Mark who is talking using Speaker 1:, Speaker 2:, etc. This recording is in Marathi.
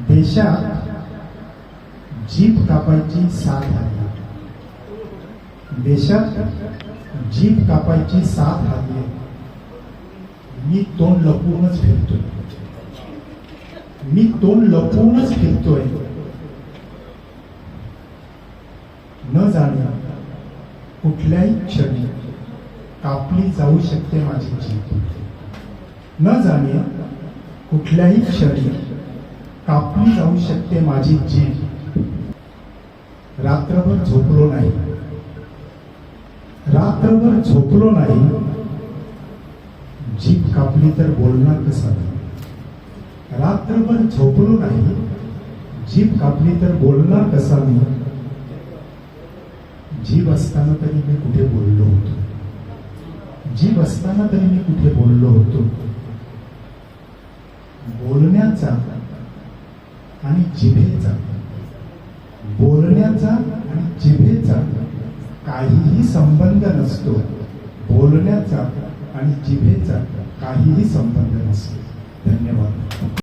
Speaker 1: देशात जीप कापायची साथ आली देशात जीप कापायची साथ आली मी तोंड लपवूनच फिरतोय. मी तोंड लपवूनच फिरतोय. न जाणे कुठल्याही क्षणी कापली जाऊ शकते माझी जीभ. न जाणे कुठल्याही क्षणी कापली जाऊ शकते माझी जीभ? रात्रभर झोपलो नाही. रात्रभर झोपलो नाही. जीभ कापली तर बोलणार कसं? रात्रभर झोपलो नाही. जीभ कापली तर बोलणार कसा मी? जीभ असताना तरी मी कुठे बोललो होतो? जीभ असताना तरी मी कुठे बोललो होतो? बोलण्याचा आणि जिभेचा. बोलण्याचा आणि जिभेचा काहीही संबंध नसतो. बोलण्याचा आणि जिभेचा काहीही संबंध नसतो.